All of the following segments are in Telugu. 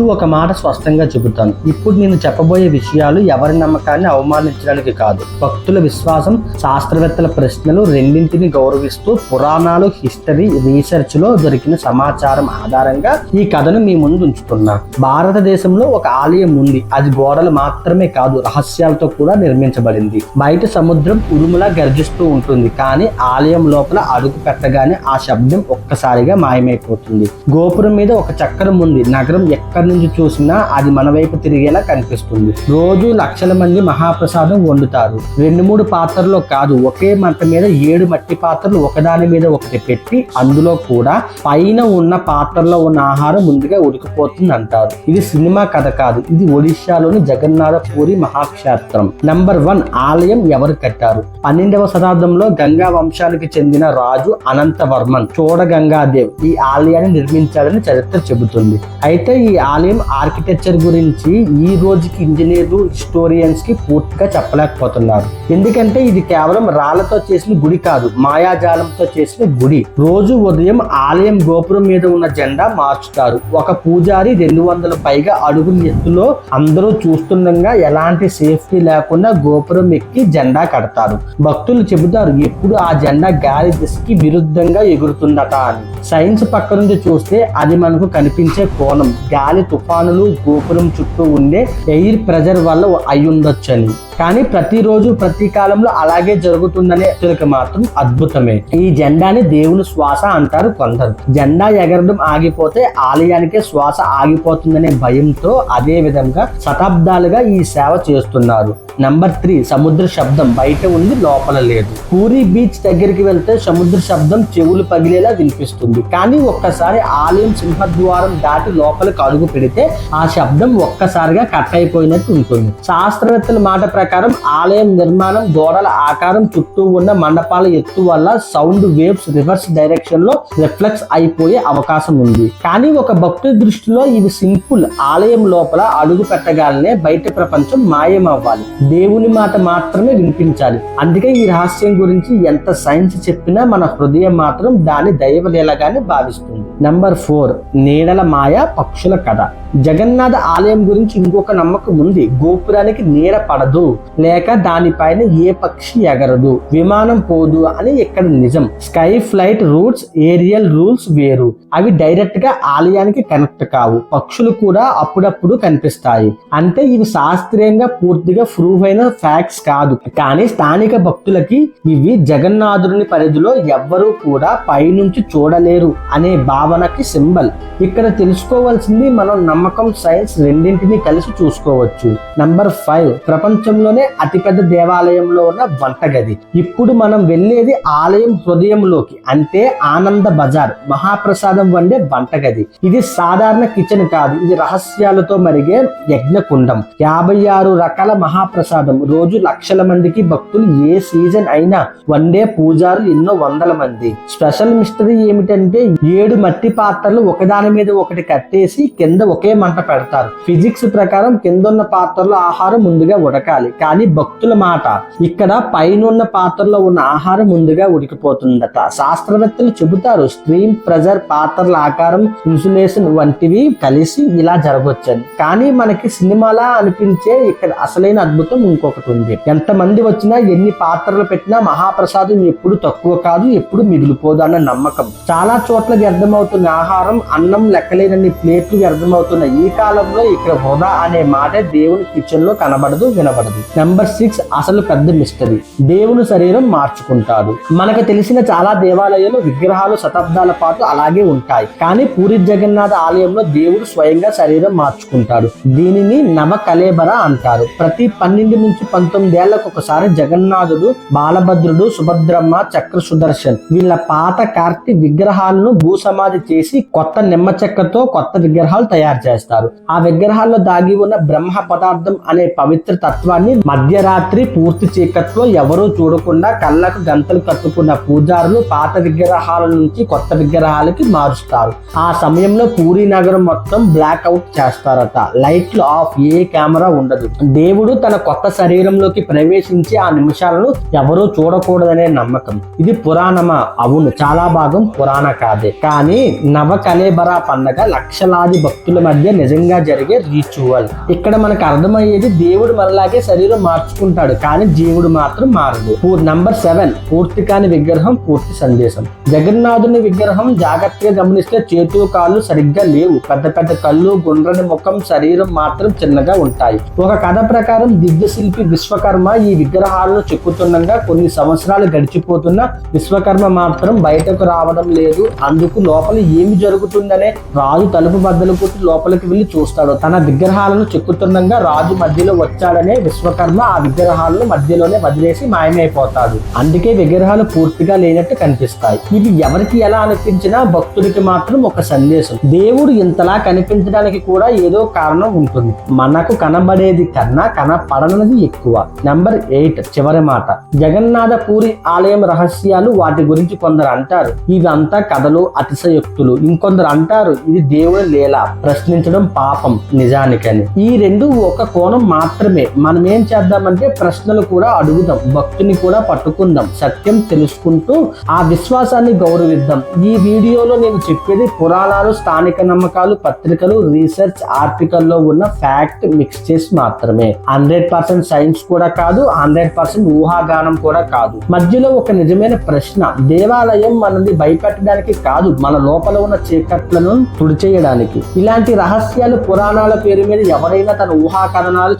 ముందు ఒక మాట స్పష్టంగా చెబుతాను. ఇప్పుడు నేను చెప్పబోయే విషయాలు ఎవరి నమ్మకాన్ని అవమానించడానికి కాదు. భక్తుల విశ్వాసం శాస్త్రవేత్తల ప్రశ్నలు రెండింటిని గౌరవిస్తూ పురాణాలు హిస్టరీ రీసెర్చ్లో దొరికిన సమాచారం ఆధారంగా ఈ కథను మీ ముందు ఉంచుతున్నా. భారతదేశంలో ఒక ఆలయం ఉంది. అది గోడలు మాత్రమే కాదు రహస్యాలతో కూడా నిర్మించబడింది. బయట సముద్రం ఉరుములా గర్జిస్తూ ఉంటుంది. కానీ ఆలయం లోపల అడుగు పెట్టగానే ఆ శబ్దం ఒక్కసారిగా మాయమైపోతుంది. గోపురం మీద ఒక చక్రం ఉంది. నగరం ఎక్కడి నుంచి చూసినా అది మన వైపు తిరిగేలా కనిపిస్తుంది. రోజు లక్షల మంది మహాప్రసాదం వండుతారు. రెండు మూడు పాత్రలో కాదు ఒకే మంట మీద ఏడు మట్టి పాత్రలు ఒకదాని మీద ఒకటి పెట్టి అందులో కూడా పైన ఉన్న పాత్రలో ఉన్న ఆహారం ముందుగా ఉడికిపోతుంది అంటారు ఇది సినిమా కథ కాదు ఇది ఒడిశాలోని జగన్నాథ పూరి మహాక్షేత్రం. నంబర్ వన్ ఆలయం ఎవరు కట్టారు? పన్నెండవ శతాబ్దంలో గంగా వంశానికి చెందిన రాజు అనంతవర్మన్ చూడ గంగాదేవ్ ఈ ఆలయాన్ని నిర్మించాడని చరిత్ర చెబుతుంది. అయితే ఈ ఆలయం ఆర్కిటెక్చర్ గురించి ఈ రోజుకి ఇంజనీర్లు హిస్టోరియన్స్కి పూర్తిగా చెప్పలేకపోతున్నారు. ఎందుకంటే ఇది కేవలం రాళ్ళతో చేసిన గుడి కాదు మాయాజాలంతో చేసిన గుడి. రోజు ఉదయం ఆలయం గోపురం మీద ఉన్న జెండా మార్చుతారు. ఒక పూజారి రెండు వందల పైగా అడుగుల ఎత్తులో అందరూ చూస్తుండగా ఎలాంటి సేఫ్టీ లేకుండా గోపురం ఎక్కి జెండా కడతారు. భక్తులు చెబుతారు ఎప్పుడు ఆ జెండా గాలి దిశకి విరుద్ధంగా ఎగురుతుందట అని. సైన్స్ పక్క నుండి చూస్తే అది మనకు కనిపించే కోణం. గాలి తుఫానులు గోపురం చుట్టూ ఉండే ఎయిర్ ప్రెజర్ వల్ల అయి ఉండొచ్చని కానీ ప్రతిరోజు ప్రతి కాలంలో అలాగే జరుగుతుందనే వ్యక్తులకు మాత్రం అద్భుతమే. ఈ జెండాని దేవుని శ్వాస అంటారు కొందరు. జెండా ఎగరడం ఆగిపోతే ఆలయానికే శ్వాస ఆగిపోతుందనే భయంతో అదే విధంగా శతాబ్దాలుగా ఈ సేవ చేస్తున్నారు. నంబర్ త్రీ సముద్ర శబ్దం బయట ఉంది లోపల లేదు. పూరి బీచ్ దగ్గరికి వెళ్తే సముద్ర శబ్దం చెవులు పగిలేలా వినిపిస్తుంది. కానీ ఒక్కసారి ఆలయం సింహద్వారం దాటి లోపలికి అడుగు పెడితే ఆ శబ్దం ఒక్కసారిగా కట్ అయిపోయినట్టు ఉంటుంది. శాస్త్రవేత్తల మాట ప్రకారం ఆలయం నిర్మాణం గోడల ఆకారం చుట్టూ ఉన్న మండపాల ఎత్తు వల్ల సౌండ్ వేవ్స్ రివర్స్ డైరెక్షన్లో రిఫ్లెక్స్ అయిపోయే అవకాశం ఉంది. కానీ ఒక భక్తుడి దృష్టిలో ఇది సింపుల్. ఆలయం లోపల అడుగు పెట్టగానే బయట ప్రపంచం మాయమవ్వాలి. దేవుని మాట మాత్రమే వినిపించాలి. అందుకే ఈ రహస్యం గురించి ఎంత సైన్స్ చెప్పినా మన హృదయం మాత్రం దాని దైవలీలగానే భావిస్తుంది. నంబర్ ఫోర్ నీడల మాయ పక్షుల కథ. జగన్నాథ ఆలయం గురించి ఇంకొక నమ్మకం ఉంది. గోపురానికి నీడ పడదు. లేక దానిపైన ఏ పక్షి ఎగరదు. విమానం పోదు అని ఇక్కడ నిజం. Sky flight routes aerial rules వేరు. అవి డైరెక్ట్గా ఆలయానికి కనెక్ట్ కావు. పక్షులు కూడా అప్పుడప్పుడు కనిపిస్తాయి. అంటే ఇవి శాస్త్రీయంగా పూర్తిగా ప్రూవ్ అయిన ఫ్యాక్ట్స్ కాదు. కానీ స్థానిక భక్తులకి ఇవి జగన్నాథుని పరిధిలో ఎవ్వరూ కూడా పైనుంచి చూడలేరు అనే భావనకి సింబల్. ఇక్కడ తెలుసుకోవాల్సింది మనం నమ్మకం సైన్స్ రెండింటిని కలిసి చూసుకోవచ్చు. Number five. ప్రపంచంలో ప్రపంచంలోనే అతిపెద్ద దేవాలయంలో ఉన్న వంటగది ఇప్పుడు మనం వెళ్ళేది ఆలయం హృదయంలోకి అంటే ఆనంద బజార్ మహాప్రసాదం వండే వంటగది ఇది సాధారణ కిచెన్ కాదు ఇది రహస్యాలతో మరిగే యజ్ఞకుండం. యాభై ఆరు రకాల మహాప్రసాదం రోజు లక్షల మందికి భక్తులు ఏ సీజన్ అయినా వండే పూజారులు ఎన్నో వందల మంది. స్పెషల్ మిస్టరీ ఏమిటంటే ఏడు మట్టి పాత్రలు ఒకదాని మీద ఒకటి కట్టేసి కింద ఒకే మంట పెడతారు. ఫిజిక్స్ ప్రకారం కింద ఉన్న పాత్రలో ఆహారం ముందుగా ఉడకాలి. కానీ భక్తుల మాట ఇక్కడ పైన ఉన్న పాత్రలో ఉన్న ఆహారం ముందుగా ఉడికిపోతుందట. శాస్త్రవేత్తలు చెబుతారు స్ట్రీమ్ ప్రెజర్ పాత్రల ఆకారం ఇన్సులేషన్ వంటివి కలిసి ఇలా జరగొచ్చని. కానీ మనకి సినిమాలా అనిపించే ఇక్కడ అసలైన అద్భుతం ఇంకొకటి ఉంది. ఎంతమంది వచ్చినా ఎన్ని పాత్రలు పెట్టినా మహాప్రసాదం ఎప్పుడు తక్కువ కాదు ఎప్పుడు మిగిలిపోదు అన్న నమ్మకం. చాలా చోట్ల వ్యర్థమవుతున్న ఆహారం అన్నం లెక్కలేనన్ని ప్లేట్లు వ్యర్థమవుతున్న ఈ కాలంలో ఇక్కడ హోదా అనే మాట దేవుని కిచెన్లో కనబడదు వినబడదు. నెంబర్ సిక్స్ అసలు పెద్ద మిస్టరీ దేవుని శరీరం మార్చుకుంటారు. మనకు తెలిసిన చాలా దేవాలయాలు విగ్రహాలు శతాబ్దాల పాటు అలాగే ఉంటాయి. కానీ పూరి జగన్నాథ ఆలయంలో దేవుడు స్వయంగా శరీరం మార్చుకుంటాడు. దీనిని నవ కలేబర అంటారు. ప్రతి పన్నెండు నుంచి పంతొమ్మిది ఏళ్ళకు ఒకసారి జగన్నాథుడు బాలభద్రుడు సుభద్రమ్మ చక్ర సుదర్శన్ వీళ్ళ పాత కార్తీ విగ్రహాలను భూసమాధి చేసి కొత్త నిమ్మ చెక్కతో కొత్త విగ్రహాలు తయారు చేస్తారు. ఆ విగ్రహాల్లో దాగి ఉన్న బ్రహ్మ పదార్థం అనే పవిత్ర తత్వాన్ని కానీ మధ్యరాత్రి పూర్తి చీకట్లో ఎవరూ చూడకుండా కళ్ళకు గంతలు కట్టుకున్న పూజారులు పాత విగ్రహాల నుంచి కొత్త విగ్రహాలకి మారుస్తారు. ఆ సమయంలో పూరి నగరం మొత్తం బ్లాక్ అవుట్ చేస్తారట. లైట్లు ఆఫ్ ఏ కెమెరా ఉండదు. దేవుడు తన కొత్త శరీరంలోకి ప్రవేశించి ఆ నిమిషాలను ఎవరూ చూడకూడదనే నమ్మకం. ఇది పురాణమా? అవును చాలా భాగం పురాణ కాదే. కానీ నవ కలేబరా పండగ లక్షలాది భక్తుల మధ్య నిజంగా జరిగే రిచువల్. ఇక్కడ మనకు అర్థమయ్యేది దేవుడు మనలాగే శరీరం మార్చుకుంటాడు కానీ జీవుడు మాత్రం మారదు నంబర్ సెవెన్ పూర్తి కాని విగ్రహం పూర్తి సందేశం. జగన్నాథుని విగ్రహం జాగ్రత్తగా గమనిస్తే చేతులు కాళ్ళు సరిగ్గా లేవు. పెద్ద పెద్ద కళ్ళు గుండ్రని ముఖం శరీరం మాత్రం చిన్నగా ఉంటాయి. ఒక కథ ప్రకారం దివ్య శిల్పి విశ్వకర్మ ఈ విగ్రహాలను చెక్కుతుండగా కొన్ని సంవత్సరాలు గడిచిపోతున్న విశ్వకర్మ మాత్రం బయటకు రావడం లేదు. అందుకు లోపల ఏమి జరుగుతుందనే రాజు తలుపు బద్దలు కొట్టి లోపలికి వెళ్ళి చూస్తాడు. తన విగ్రహాలను చెక్కుతుండగా రాజు మధ్యలో వచ్చాడనే విశ్వకర్మ ఆ విగ్రహాలను మధ్యలోనే వదిలేసి మాయమైపోతాడు. అందుకే విగ్రహాలు పూర్తిగా లేనట్టు కనిపిస్తాయి. ఇది ఎవరికి ఎలా అనిపించినా భక్తుడికి మాత్రం ఒక సందేశం. దేవుడు ఇంతలా కనిపించడానికి కూడా ఏదో కారణం ఉంటుంది. మనకు కనబడేది కన్నా కనపడనది ఎక్కువ. నంబర్ ఎయిట్ చివరి మాట. జగన్నాథ పూరి ఆలయం రహస్యాలు వాటి గురించి కొందరు అంటారు. ఇవంతా కథలు అతిశయోక్తులు. ఇంకొందరు అంటారు ఇది దేవుడు లీల. ప్రశ్నించడం పాపం నిజానికని. ఈ రెండు ఒక కోణం మాత్రమే. మనమే ఏం చేద్దామంటే ప్రశ్నలు కూడా అడుగుదాం భక్తుని కూడా పట్టుకుందాం సత్యం తెలుసుకుంటూ ఆ విశ్వాసాన్ని గౌరవిద్దాం. ఈ వీడియోలో నేను చెప్పేది పురాణాలు స్థానిక నమ్మకాలు పత్రికలు రీసెర్చ్ ఆర్టికల్లో ఉన్న ఫ్యాక్ట్ మిక్స్ చేసి మాత్రమే. హండ్రెడ్ పర్సెంట్ సైన్స్ కూడా కాదు హండ్రెడ్ పర్సెంట్ ఊహాగానం కూడా కాదు. మధ్యలో ఒక నిజమైన ప్రశ్న దేవాలయం మనల్ని భయపెట్టడానికి కాదు మన లోపల ఉన్న చీకట్లను తుడిచేయడానికి. ఇలాంటి రహస్యాలు పురాణాల పేరు మీద ఎవరైనా తన ఊహా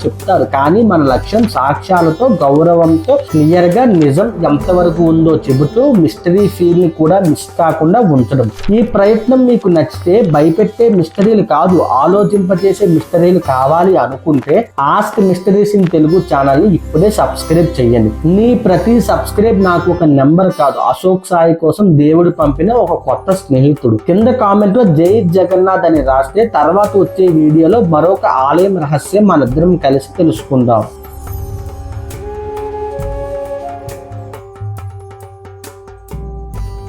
చెప్తారు కానీ మన లక్ష్యం సాక్ష్యాలతో గౌరవంతో క్లియర్గా నిజం ఎంతవరకు ఉందో చెబుతూ మిస్టరీ ఫీల్ని కూడా మిస్ కాకుండా ఉంచడం. ఈ ప్రయత్నం మీకు నచ్చితే భయపెట్టే మిస్టరీలు కాదు ఆలోచింపజేసే మిస్టరీలు కావాలి అనుకుంటే ఆస్క్ మిస్టరీస్ ఇన్ తెలుగు ఛానల్ని ఇప్పుడే సబ్స్క్రైబ్ చేయండి మీ ప్రతి సబ్స్క్రైబ్ నాకు ఒక నెంబర్ కాదు అశోక్ సాయి కోసం దేవుడు పంపిన ఒక కొత్త స్నేహితుడు. కింద కామెంట్లో జై జగన్నాథ్ అని రాస్తే తర్వాత వచ్చే వీడియోలో మరొక ఆలయం రహస్యం మనిద్దరం కలిసి తెలుసుకుందాం.